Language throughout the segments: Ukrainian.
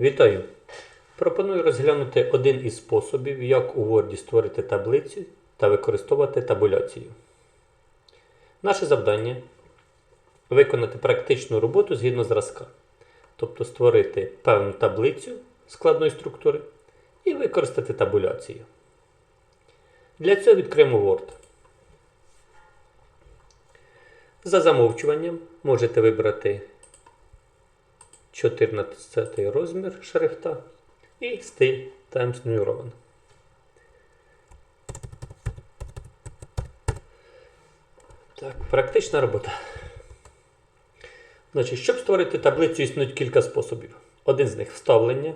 Вітаю! Пропоную розглянути один із способів, як у Word створити таблицю та використовувати табуляцію. Наше завдання виконати практичну роботу згідно зразка, тобто створити певну таблицю складної структури і використати табуляцію. Для цього відкриємо Word. За замовчуванням можете вибрати 14 розмір шрифта і стиль Times New Roman. Так, практична робота. Значить, щоб створити таблицю, існують кілька способів. Один з них вставлення,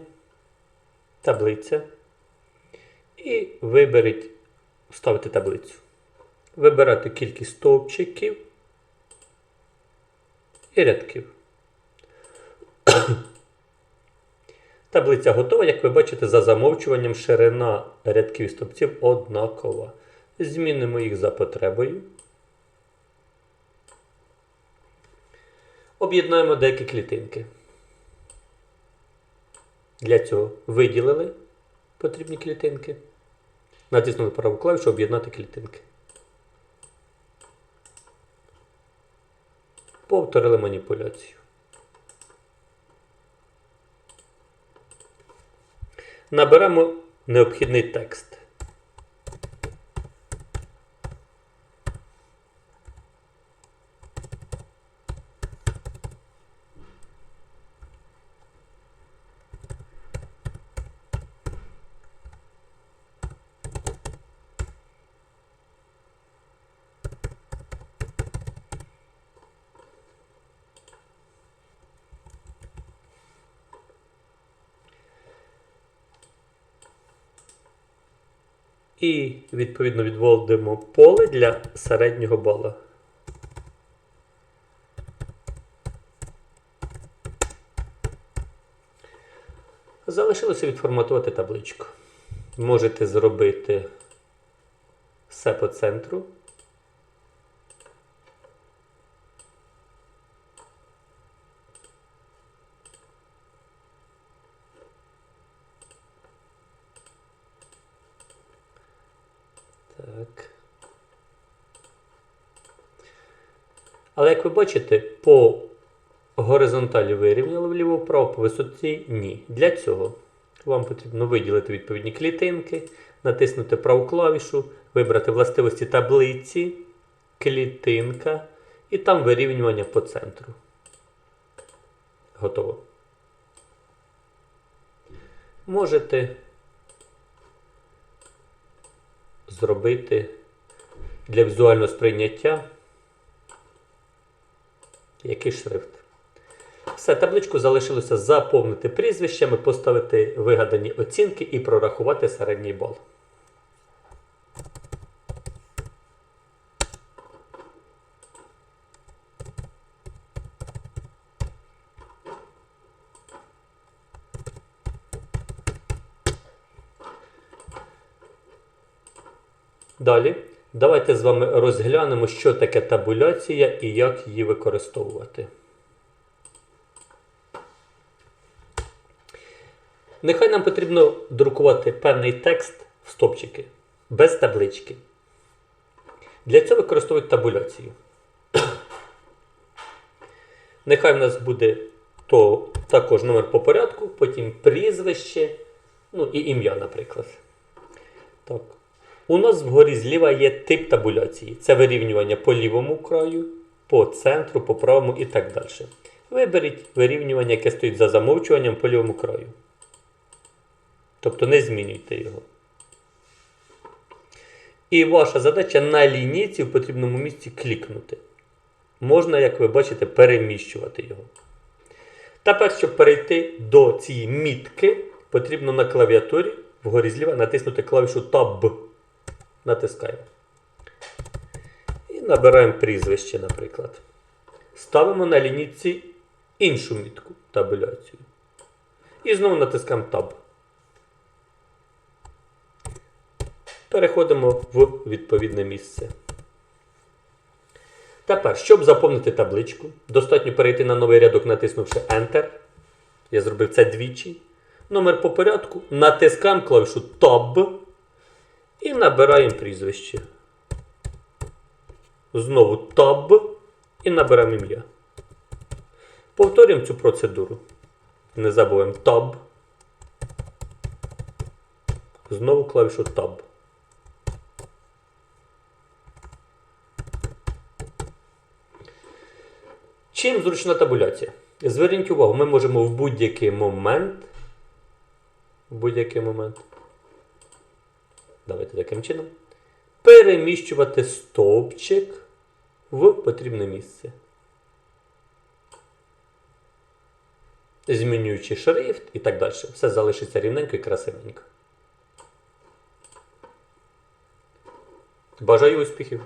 таблиця. І виберіть вставити таблицю. Вибирати кількість стовпчиків і рядків. Таблиця готова, як ви бачите, за замовчуванням ширина рядків і стовпців однакова. Змінимо їх за потребою. Об'єднаємо деякі клітинки. Для цього виділили потрібні клітинки. Натиснули праву клавішу об'єднати клітинки. Повторили маніпуляцію. Наберемо необхідний текст. І відповідно відводимо поле для середнього бала. Залишилося відформатувати табличку. Можете зробити все по центру. Так. Але як ви бачите, по горизонталі вирівняли вліво-вправо, по висоті ні. Для цього вам потрібно виділити відповідні клітинки, натиснути праву клавішу, вибрати властивості таблиці, клітинка і там вирівнювання по центру. Готово. Можете зробити для візуального сприйняття який шрифт. Все, табличку залишилося заповнити прізвищами, поставити вигадані оцінки і прорахувати середній бал. Далі, давайте з вами розглянемо, що таке табуляція і як її використовувати. Нехай нам потрібно друкувати певний текст в стопчики без таблички. Для цього використовують табуляцію. Нехай в нас буде то також номер по порядку, потім прізвище, ну і ім'я, наприклад. Так. У нас вгорі зліва є тип табуляції. Це вирівнювання по лівому краю, по центру, по правому і так далі. Виберіть вирівнювання, яке стоїть за замовчуванням по лівому краю. Тобто не змінюйте його. І ваша задача на лінійці в потрібному місці клікнути. Можна, як ви бачите, переміщувати його. Тепер, щоб перейти до цієї мітки, потрібно на клавіатурі вгорі зліва натиснути клавішу Tab. Натискаємо. І набираємо прізвище, наприклад. Ставимо на лінійці іншу мітку табуляцію. І знову натискаємо Tab. Переходимо в відповідне місце. Тепер, щоб заповнити табличку, достатньо перейти на новий рядок, натиснувши Enter. Я зробив це двічі. Номер по порядку. Натискаємо клавішу Tab і набираємо прізвище. Знову Tab і набираємо ім'я. Повторюємо цю процедуру. Не забуваємо Tab. Знову клавішу Tab. Чим зручна табуляція? Зверніть увагу, ми можемо в будь-який момент. В будь-який момент. Давайте таким чином. Переміщувати стовпчик в потрібне місце. Змінюючи шрифт і так далі. Все залишиться рівненько і красивенько. Бажаю успіхів!